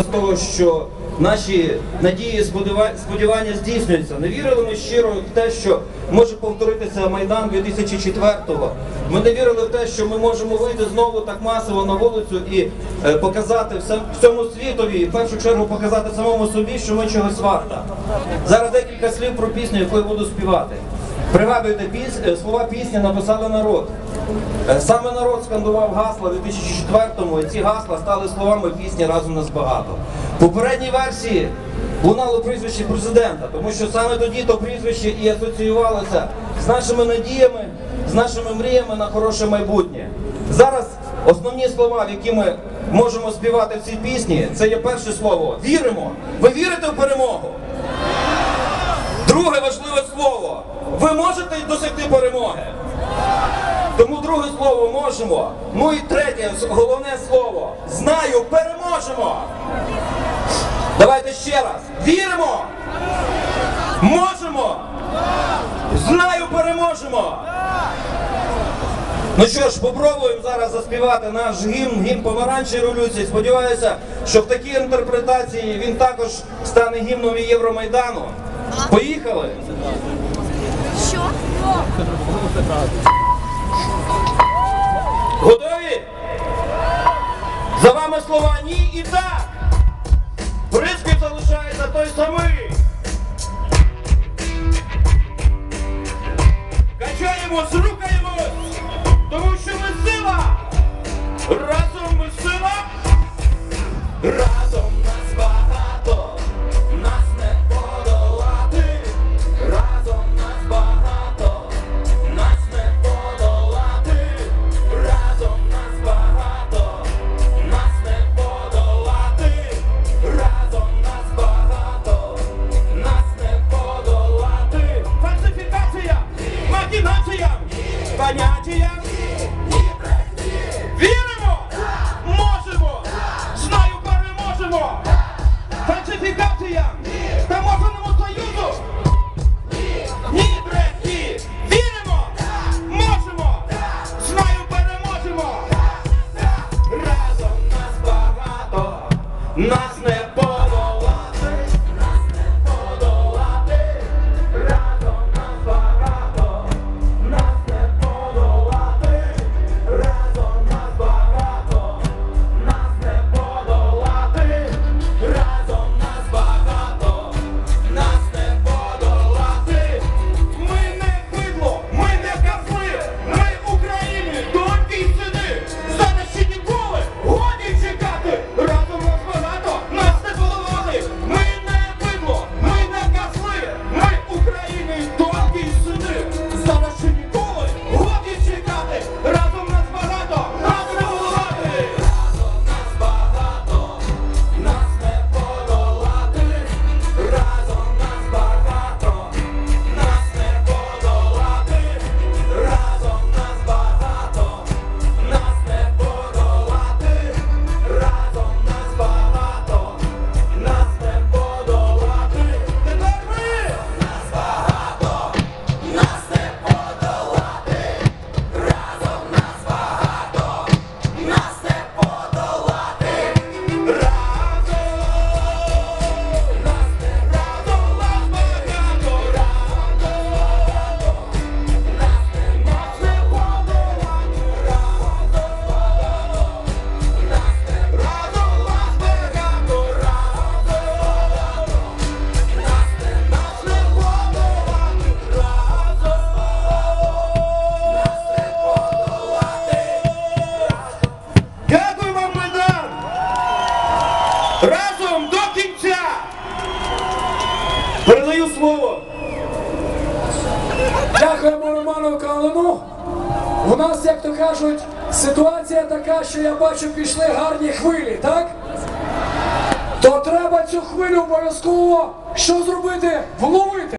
з того, що наші надії сподівання здійснюються. Не вірили ми щиро в те, що може повторитися Майдан 2004-го. Ми не вірили в те, що ми можемо вийти знову так масово на вулицю і е, показати всьому світові, і в першу чергу показати самому собі, що ми чогось варта. Зараз декілька слів про пісню, яку я буду співати. Пригадуйте, е, слова пісні написали народ. Е, Саме народ скандував гасла у 2004-му, і ці гасла стали словами пісні разом нас багато. В попередній версії лунало прізвище президента, тому що саме тоді то прізвище і асоціювалося з нашими надіями, з нашими мріями на хороше майбутнє. Зараз основні слова, в які ми можемо співати в цій пісні, це є перше слово віримо. Ви вірите в перемогу? Друге важливе слово. Ви можете досягти перемоги. Тому друге слово можемо. Ну і третє, головне слово. Знаю, переможемо. Давайте ще раз. Віримо. Можемо. Знаю, переможемо. Ну що ж, попробуємо зараз заспівати наш гімн, гімн помаранчі революції. Сподіваюся, що в такій інтерпретації він також стане гімном і Євромайдану. Поїхали! Що? Самий. Качаємось, рухаємось, тому що ми сила. Поняття. Віримо! Можемо! Знаю, переможемо! Фальсифікація! Таможеному союзу! Ні, брехні! Віримо! Можемо! Знаю, переможемо! Разом нас багато! Нас Передаю слово! Дякуємо Роману Калину. У нас, як то кажуть, ситуація така, що я бачу, пішли гарні хвилі, так? То треба цю хвилю обов'язково що зробити? Вловити.